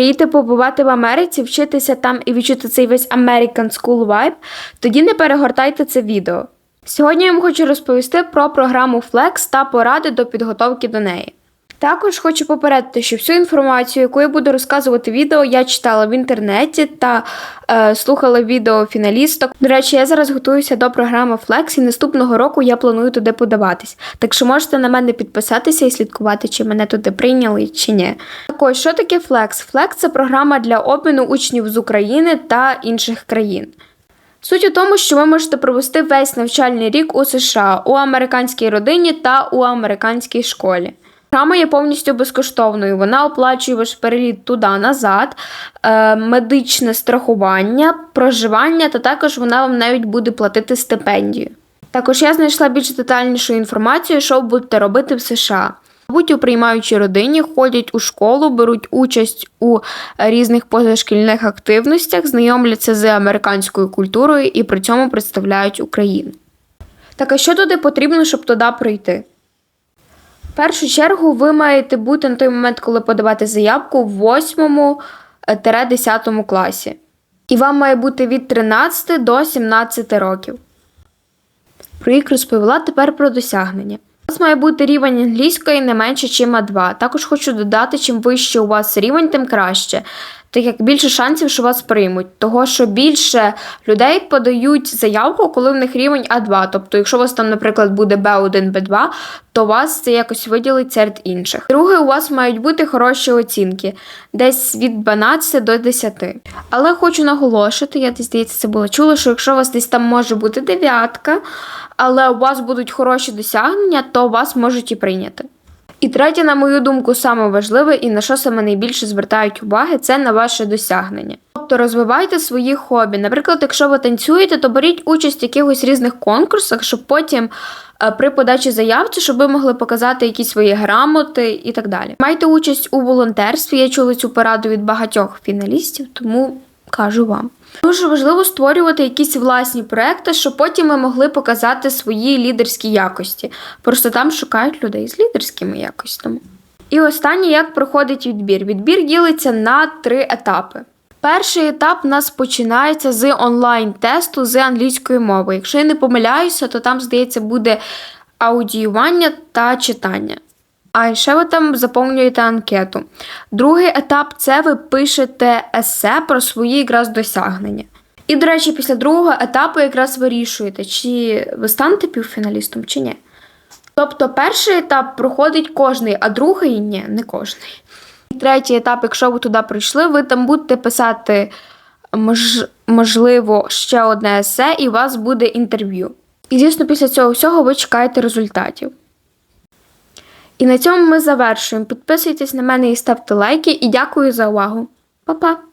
Мрієте побувати в Америці, вчитися там і відчути цей весь American School Vibe, тоді не перегортайте це відео. Сьогодні я вам хочу розповісти про програму Flex та поради до підготовки до неї. Також хочу попередити, що всю інформацію, яку я буду розказувати відео, я читала в інтернеті та е, слухала відео фіналісток. До речі, я зараз готуюся до програми Flex і наступного року я планую туди подаватись. Так що можете на мене підписатися і слідкувати, чи мене туди прийняли чи ні. Також, що таке Flex? Flex – це програма для обміну учнів з України та інших країн. Суть у тому, що ви можете провести весь навчальний рік у США, у американській родині та у американській школі. Програма є повністю безкоштовною. Вона оплачує ваш переліт туди-назад, е, медичне страхування, проживання, та також вона вам навіть буде платити стипендію. Також я знайшла більш детальнішу інформацію, що будете робити в США. Будь у приймаючій родині, ходять у школу, беруть участь у різних позашкільних активностях, знайомляться з американською культурою і при цьому представляють Україну. Так а що туди потрібно, щоб туди прийти? Першу чергу ви маєте бути на той момент, коли подавати заявку в 8-10 класі. І вам має бути від 13 до 17 років. Про їх розповіла тепер про досягнення. У вас має бути рівень англійської не менше, ніж А2. Також хочу додати, чим вищий у вас рівень, тим краще. Так як більше шансів, що вас приймуть. Того, що більше людей подають заявку, коли в них рівень А2. Тобто, якщо у вас там, наприклад, буде Б1, Б2, то вас це якось виділить серед інших. Друге, у вас мають бути хороші оцінки, десь від 12 до 10. Але хочу наголошити, я десь здається, це було чула, що якщо у вас десь там може бути дев'ятка, але у вас будуть хороші досягнення, то вас можуть і прийняти. І третє, на мою думку, саме важливе і на що саме найбільше звертають уваги, це на ваше досягнення. Тобто розвивайте свої хобі. Наприклад, якщо ви танцюєте, то беріть участь в якихось різних конкурсах, щоб потім е, при подачі заявці, щоб ви могли показати якісь свої грамоти і так далі. Майте участь у волонтерстві. Я чула цю пораду від багатьох фіналістів, тому кажу вам. Дуже важливо створювати якісь власні проекти, щоб потім ми могли показати свої лідерські якості. Просто там шукають людей з лідерськими якостями. І останнє, як проходить відбір. Відбір ділиться на три етапи. Перший етап у нас починається з онлайн-тесту з англійської мови. Якщо я не помиляюся, то там, здається, буде аудіювання та читання. А ще ви там заповнюєте анкету. Другий етап це ви пишете есе про свої якраз досягнення. І, до речі, після другого етапу якраз вирішуєте, чи ви станете півфіналістом, чи ні. Тобто перший етап проходить кожний, а другий ні, не кожний. Третій етап, якщо ви туди прийшли, ви там будете писати, мож, можливо, ще одне есе, і у вас буде інтерв'ю. І, звісно, після цього всього ви чекаєте результатів. І на цьому ми завершуємо. Підписуйтесь на мене і ставте лайки, і дякую за увагу. Па-па!